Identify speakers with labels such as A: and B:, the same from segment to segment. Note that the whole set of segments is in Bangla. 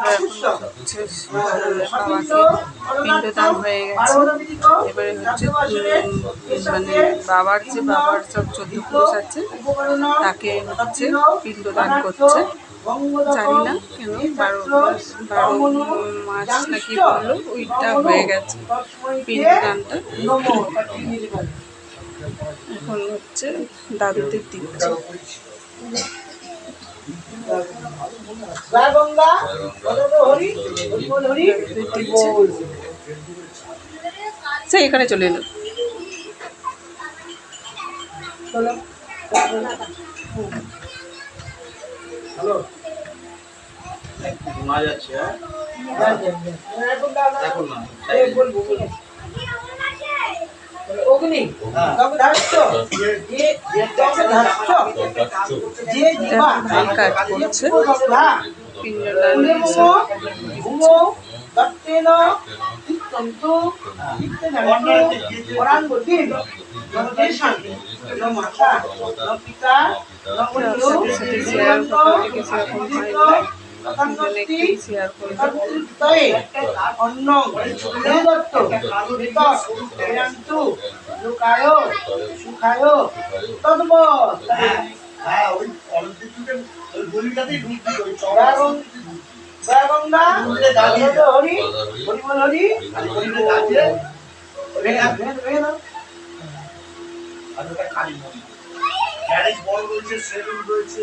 A: হচ্ছে পিণ্ডদান হয়ে গেছে। এবারে হচ্ছে মানে বাবার যে বাবার সব চোদ্দ পুরুষ আছে, তাকে হচ্ছে পিণ্ডদান করছে জানি না কেন বারো বারো মাস নাকি বলল ওইটা হয়ে গেছে। পিণ্ডদানটা। এখন হচ্ছে দাদুদের দিচ্ছে
B: গঙ্গা হরি হরি হরি
A: সেই এখানে চলে এলো।
C: হ্যালো। মা যাচ্ছে হ্যাঁ? এখন না
B: বলব বলব। অগ্নি দগ্ধাস্য যে দগ্ধাস্য যে জীবা? দগ্ধা দত্তেন
A: করতে
B: সুখায় তদ্ব
C: হ্যাঁ ওই অলিম্পিক ওই গলিটাতেই ঢুকছি ওই চড়া
B: গঙ্গা হরি হরি বল হরি
C: আর ওটা কালী মন্দির। গ্যারেজ বড় রয়েছে, সেলুন রয়েছে।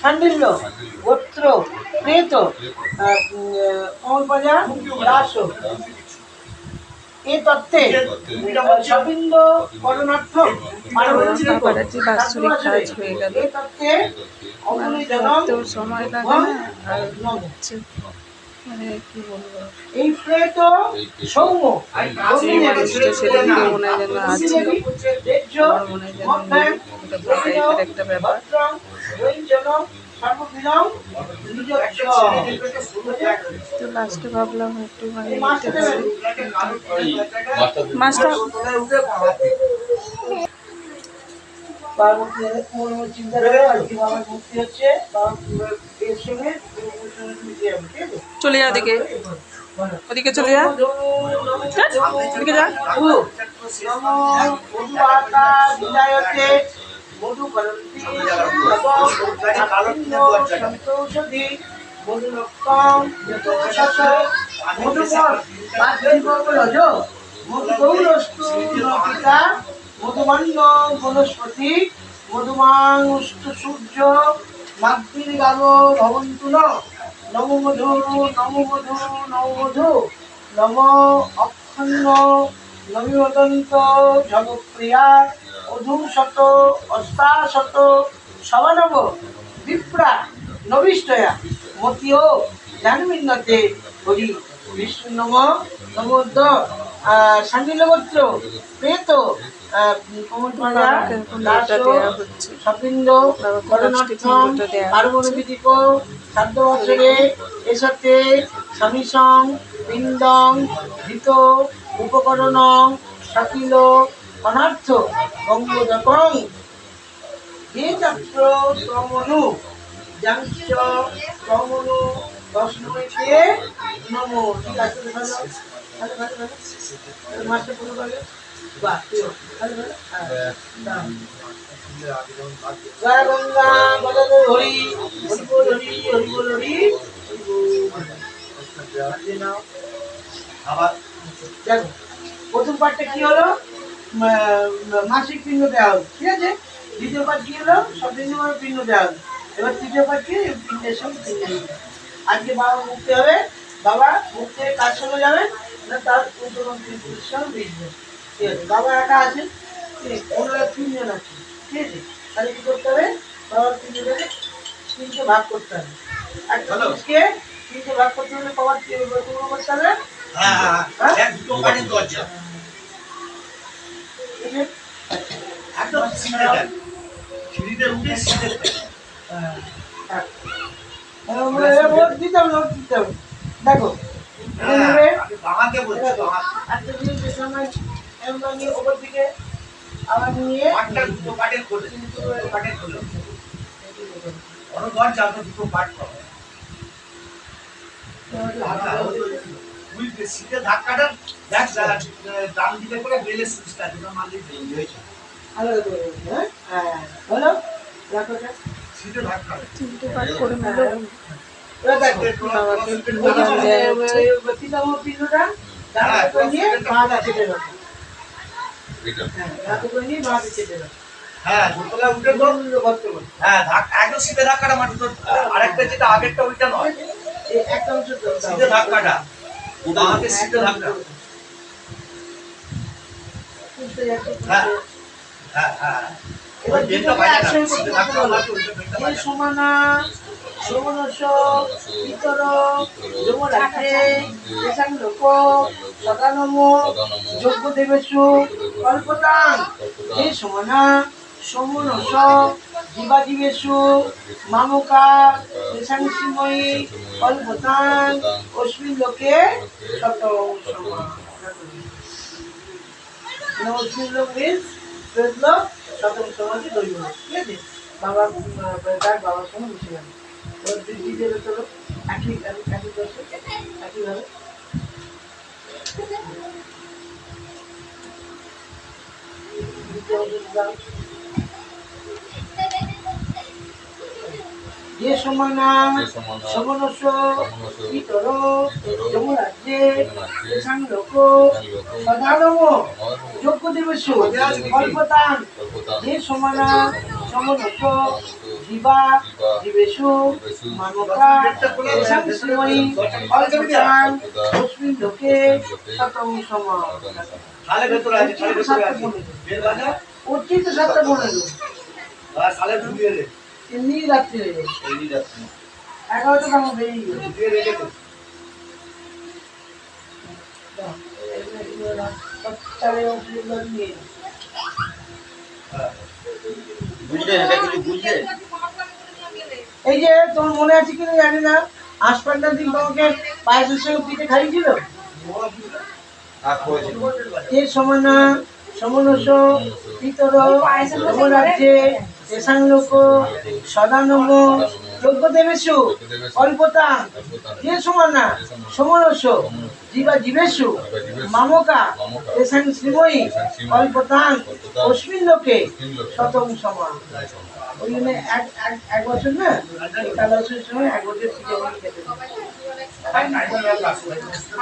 B: সান্ডিল্য গোত্র প্রেত কমলপাজা দাস এ তত্ত্বে সবিন্দ করণার্থ
A: বাৎসরিক কাজ হয়ে গেল। সময় লাগে না।
B: এই সৌম্য।
A: মনে হয় যেন আছে। আমার মনে হয় যেন এটা তো টাইপের একটা ব্যাপার। তো লাস্টে ভাবলাম একটু মানে নিতে পারি মাছটা
B: চিন্তা করে আর কি বাবার মুক্তি হচ্ছে এর সঙ্গে মিশিয়ে যাবে, ঠিক আছে
A: চলে যা ওদিকে। ওদিকে চলে যা। ওদিকে যা।
B: মধুমান্য সূর্য মাতৃ গাব ভবন্তু ন নমো মধু নমো মধু নমো অক্ষণ্য নবীবদন্ত জগপ্রিয়া অধুশত অষ্টাশত সবানব বিপ্রা, নবিষ্টয়া। মতীয় জানবিন্নতে হরি। বিষ্ণু নম, নমোদ্দ সান্ডিলগোত্র প্রেত সপিন্দ পার্বণ। বিদিক সাধ্য বছরে এসতে স্বামীসং পিণ্ডং ধৃত উপকরণ শাকিল অনার্থ অঙ্গজপং যে চাত্র তমনু যাঞ্চ তমনু দশমীতে নম। ঠিক আছে মাস্টার পুরো প্রথম পার্টটা কি হলো মাসিক পিণ্ড দেওয়া হলো ঠিক আছে দ্বিতীয় পার্ট কি হলো সব দিন পিণ্ড দেওয়া হলো এবার তৃতীয় পার্ট কি পিণ্ডের সঙ্গে আজকে বাবা মুক্তি হবে বাবা মুক্তি কার সঙ্গে যাবে না তার পুলিশ সঙ্গে মিশবে ঠিক আছে বাবা একা আছে ওনারা তিনজন আছে ঠিক আছে তাহলে কি করতে হবে? বাবার তিনজনের তিনটে ভাগ করতে হবে. তিনটে ভাগ করতে হলে করতে
C: একদম সিঁড়িতে উঠে।
B: দেখো
C: হ্যাঁ বলছি বাঙাতে
B: একটা জিনিস যে সময় এরকম করে নিয়ে ওপর দিকে আবার নিয়ে
C: পাটটা দুটো কাঠের খোলে দুটো খোলে বড় দরজা তো দুটো পাট পাবে সিটে ধাক্কাটা দেখ ডান দিকে করে বেলে সুইচটা দুটো বেরিয়ে হয়েছে
B: আলাদা করে দেবো, হ্যাঁ? হ্যাঁ, হলো? রাখো এটা।
C: সিটে ধাক্কা
A: তিনটে পাঠ করে নিল
B: এবার দেখো,
A: বাবাকে
B: ওই
A: পিণ্ডদান
B: যে,
A: দেওয়া হচ্ছে
B: ওই- ওই তিন নম্বর পিণ্ডটা, ডান হাতে করে নিয়ে। হ্যাঁ।
C: হ্যাঁ ধাক্কাটা তো, আরেকটা যেটা আগেরটা ওইটা নয়
B: একটা দাও।
C: ধাক্কাটা আমাকে সিটে ধাক্কা হ্যাঁ। হ্যাঁ হ্যাঁ
B: এবার
C: না
B: একসঙ্গে করতে
C: না।
B: সমানা সমনস পিতর যমরাজে দেশাং লোক সদানম যোগ্য দেবেশু কল্পতাং এই সমানা সমনস জীবাজীবেশু মামকা দেশাং সিময়ী কল্পতাং অস্মিন লোকে শত অস্মিন লোক মিন্স চোদ্দ শতম সমাধি দৈব ঠিক আছে? বাবা তার বাবার সঙ্গে মিশে ওর বৃদ্ধি দেবে তোর একই একই দশে, একইভাবে। দ্বিতীয় যে সমানা সমনস পিতর যমরাজ্যে দেশাং লোক সদানম যোগ্য দিবসু কল্পতান যে সমানা সমনস জীবা জীবেশু দেশাং শ্রীময়ী কল্পতান অস্মিন লোকে
C: আছে সালে ভেতরে আছে। বেল আর সালে ঢুকিয়ে
B: এমনি রাত্রি হয়ে
C: এই।
B: এগারোটা তখন বেরিয়ে গেল এই যে তোমার মনে আছে কিনা জানি না আসপান্ডার দিন তোমাকে পায়েসের সঙ্গে পিঠে খাইয়েছিল? যে সমানা সমনস পিতর যমরাজ্যে দেশাং লোক সদানম যজ্ঞ দেবেশু অল্পতা যে সমানা সমনস জীবা জীবেশু মামকা দেশাং শ্রীময়ী অল্পতাং অস্মিন লোকে শতম সমান। ওই জন্য এক এক- বছর না একাদশের সময় এক বছর খেতে ভ্যানি দাও।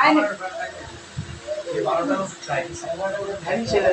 B: আমার ভ্যানি ছেড়ে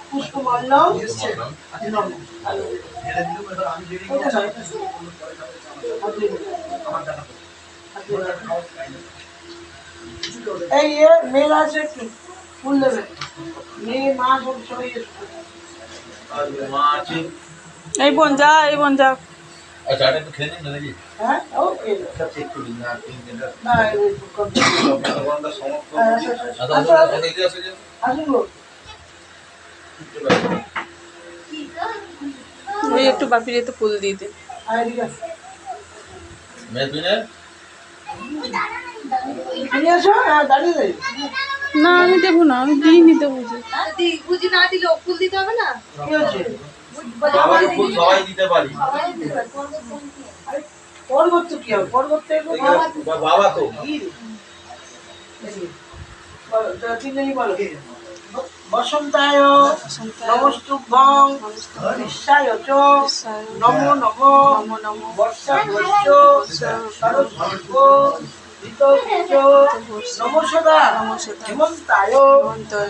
C: খাই না
B: এই এ মেয়েরা আছে একটু ফুল দেবে। মেয়ে মা সব সবাই
A: এই বোন যা এই বোন যা।
D: আচ্ছা এটা একটু খেয়ে নিন না নাকি
B: হ্যাঁ? ওকে
D: আচ্ছা চেক করি না তিন দিনটা
B: না এই কম
D: ঘণ্টা সমাপ্ত
B: হ্যাঁ,
D: আচ্ছা আচ্ছা
A: ওই একটু বাপির এতে ফুল দিয়ে দে।
B: হ্যাঁ
A: না আমি দেবো না আমি দিই বুঝি।
E: যদি বুঝি না দিলেও ফুল দিতে হবে না?
B: কি হচ্ছে
D: বাবাকে ফুল সবাই দিতে পারি।
B: পর্বত তো কি হবে? পর্বত তো বাবা
D: তো।
B: তো তিনজনই বলো। বসন্তায় নমস্তুভ্যং বিশ্বায় চ নমো নমো
A: নমো নমো
B: বর্ষা ভস্য শরৎ ঋতবীজ নমসদা হেমন্তায়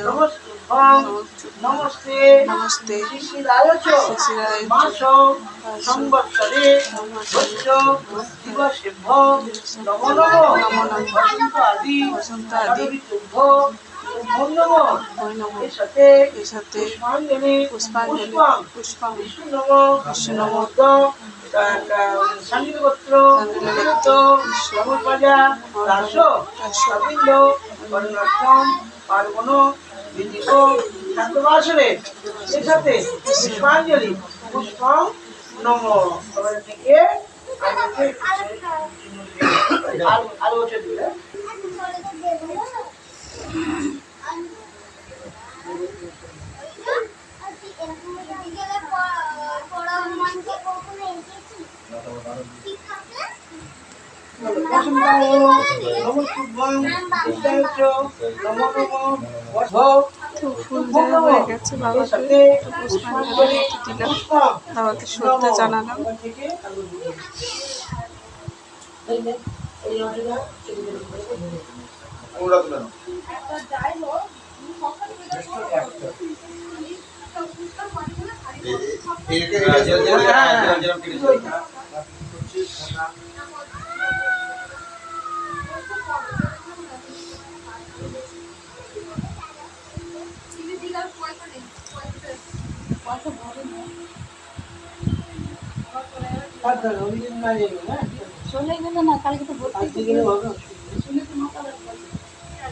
B: নমস্তুভ্যং নমস্তে
A: নমস্তে
B: শিশিরায় চ মাস সংবৎসরে ভস্য দিবসেভ্য নমো নমো
A: নমো নমো
B: বসন্ত আদি
A: বসন্ত আদি
B: ঋতুভ্য নমো এর সাথে পুষ্পাঞ্জলি
A: পুষ্পাঞ্জলি
B: পুষ্পং
A: পুষ্পং
B: বিষ্ণু নম
A: বিষ্ণু নম।
B: সংগীত গোত্র
A: সংগীত
B: গোত্র শ্রবণ বাজা দাস রবীন্দ্র বর্ণাশ্রম পার্বণ বিদিক শান্তবাসরে এর সাথে পুষ্পাঞ্জলি নম বছর দিলে বসন্তায় নমস্তুভ্যং বিশ্বায় চ নমো নমো বর্ষ
A: তো ফুল হয়ে গেছে বাবাকে পুষ্পাঞ্জলি দিলাম বাবাকে শ্রদ্ধা জানালাম
B: দিয়ে এই নে,
E: কালকে তো ভর্তি
B: না।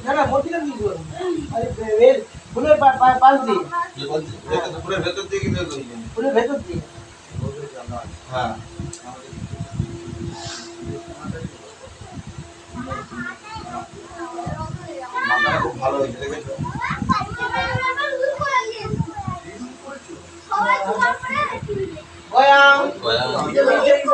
B: না, না, ফুলের পাশ দিয়ে,
D: কি ভেতর- দিয়ে।
B: ফুলের ভেতর দিয়ে।
D: হ্যাঁ। খুব ভালো হয়েছে দেখেছ?
B: গয়াং,
D: গয়াং,
B: বিজয়চৈব,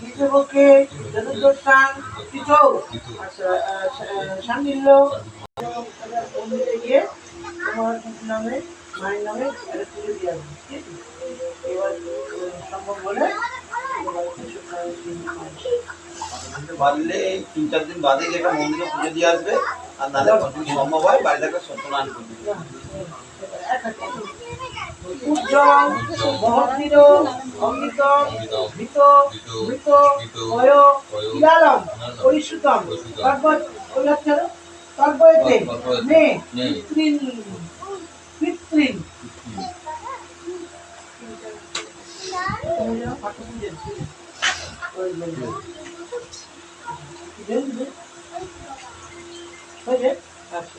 B: বৈশাখ মাসে কৃষ্ণপক্ষে চতুর্দশান আচ্ছা, আহ, মন্দিরে গিয়ে তোমার নামে মায়ের নামে একটা পুজো দিয়ে আসবে এবার সম্ভব হলে
D: বাড়লে তিন চার দিন বাদে একটা মন্দিরে পুজো দিয়ে আসবে আর যদি সম্ভব হয় বাড়িতে একটা সত্যনারায়ণ করবে
B: উজ্জ্বল মহৎবীর অমৃত ভীত মৃত ভয় কিলালম পরিশুতম। তর্বত কৈলাচ্ছর তর্বয়তে মে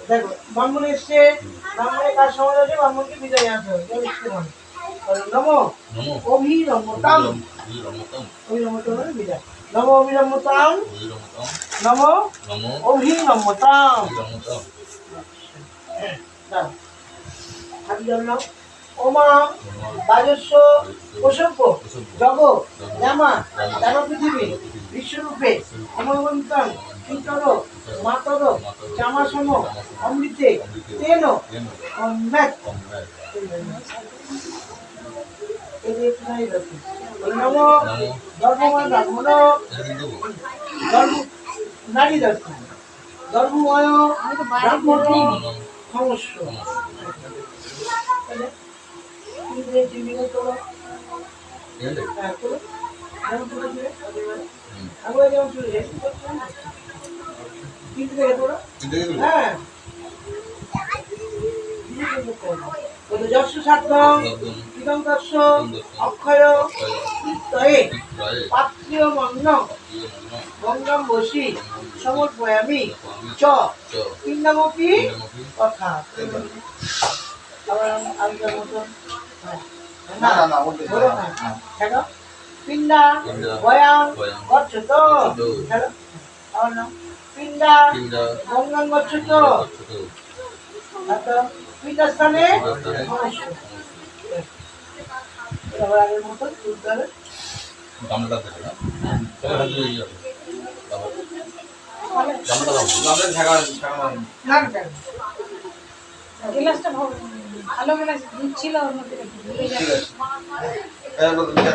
B: দেখো ব্রাহ্মণ এসছে ব্রাহ্মণের কাজ সমাজ আছে ব্রাহ্মণকে বিদায় আনতে হবে নম অভিরমতাম অভিরমতাম বিদায়। নম অভিরমতাম নম অভিরমতাম জল ওমা রাজস্ব প্রসব্য জগ জামা দান পৃথিবী বিশ্বরূপে অমরবন্তম কীর্তন মাতর চামাসম অমৃতে তেন অম্যাত নম ধর্ম নারী দর্শন। ধর্মময় ব্রাহ্মণ সমস্য হ্যাঁ, আগে যেমন চলে যায়। তিনটে থেকে করো। হ্যাঁ। যশ সাধ্যম ইদং দর্শ অক্ষয় তয়ে পাত্রীয় মগ্ন গঙ্গাম বসি সমর্পয়ামি চ। পিণ্ডমপি কথা আবার আগের মতন।
D: না। না। না
B: বলো বয়াম করছ তো? আমার নাম? এবার আগের মতো না
E: গ্লাসটা ভালো গ্লাস দুধ ছিল ওর মধ্যে
B: না?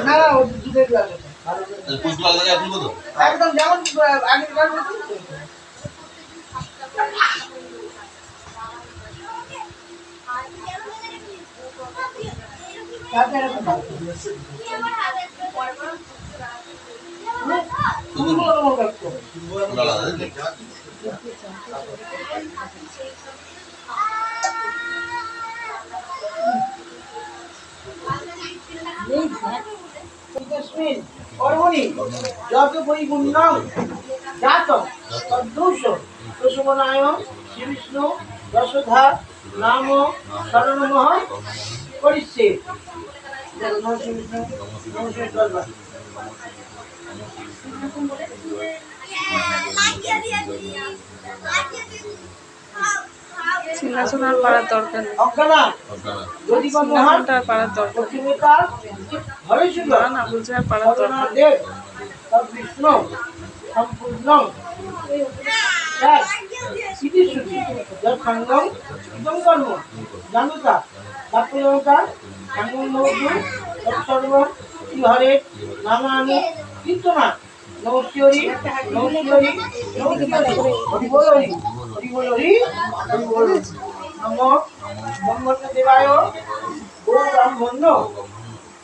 B: না দুধের গ্লাস ভালো একদম যেমন আগের গ্লাস মতো তারপরে এরকম ভালো করে। তুমি বলো আমার কাছে। তস্মিন কর্মণি যত পরিপূর্ণং জাত তদ্দোষ প্রসবনায় শ্রীবিষ্ণু দশধা নাম শরণমহ করিষ্যে দেখো, নমঃ শ্রীবিষ্ণু, নমঃ শ্রী দশবার।
A: সিংহাসন আর পাড়ার দরকার নেই।
B: যদি বা মহান
A: সিংহাসনটা আর পাড়ার দরকার না না পাড়ার দরকার
B: সম্পূর্ণ। এক সিদ্ধি শুদ্ধি যৎ সঙ্গম ইদং কর্ম জানুতা তাৎপর্যতা সঙ্গম নবতু তৎসর্ব কি হরে নামানি কীর্তনা নমস্কারি নমস্কারি নমস্কারি হরি বল হরি হরি বল হরি হরি বল হরি। নম ব্রহ্মণ্য দেবায় গো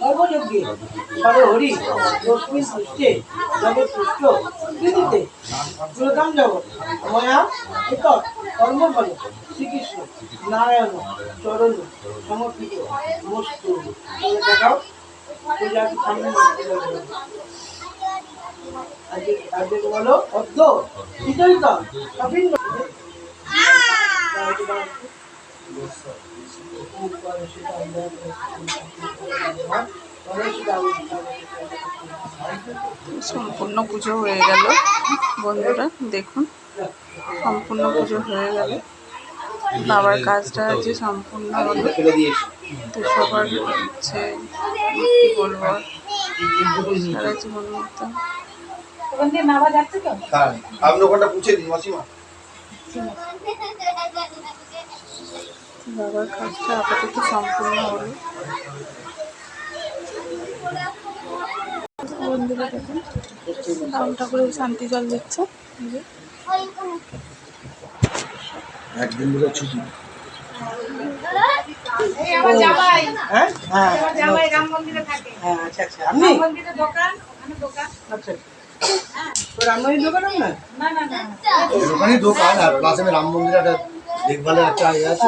B: সর্বযজ্ঞে সর্বহরি তস্মিন পৃষ্ঠে জগৎ পৃষ্ঠ কৃতিতে শ্রীতাম জগৎ ময়া এত কর্মফলে শ্রীকৃষ্ণ নারায়ণ চরণ সমর্পিত মস্তু। দেখাও পূজা সামনে আজকে বলো? অদ্য বিজয়িত অভিন্ন
A: সম্পূর্ণ পুজো হয়ে গেল। বন্ধুরা দেখুন সম্পূর্ণ পুজো হয়ে গেল। বাবার কাজটা আছে সম্পূর্ণ হলো তো সবার হচ্ছে কি বলব সারা জীবন মতো
D: হ্যাঁ আপনি ওখানটা পুছে দিন মাসিমা।
A: বাবার কাজটা আপাতত সম্পূর্ণ হলো বন্ধুরা দেখুন রাম ঠাকুরের শান্তি জল দিচ্ছে।
C: একদিন ধরে ছুটি।
B: হ্যাঁ? হ্যাঁ
E: রাম মন্দিরে
B: হ্যাঁ আচ্ছা আচ্ছা।
E: দোকান ওখানে দোকান।
B: আচ্ছা। তো রামমণি দোকান না
E: না না। না
C: দোকান আর আমি রাম মন্দিরে একটা দেখভালের একটা ইয়ে আছে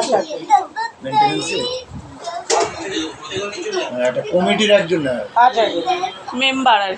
C: একটা কমিটির একজন
A: মেম্বার আর।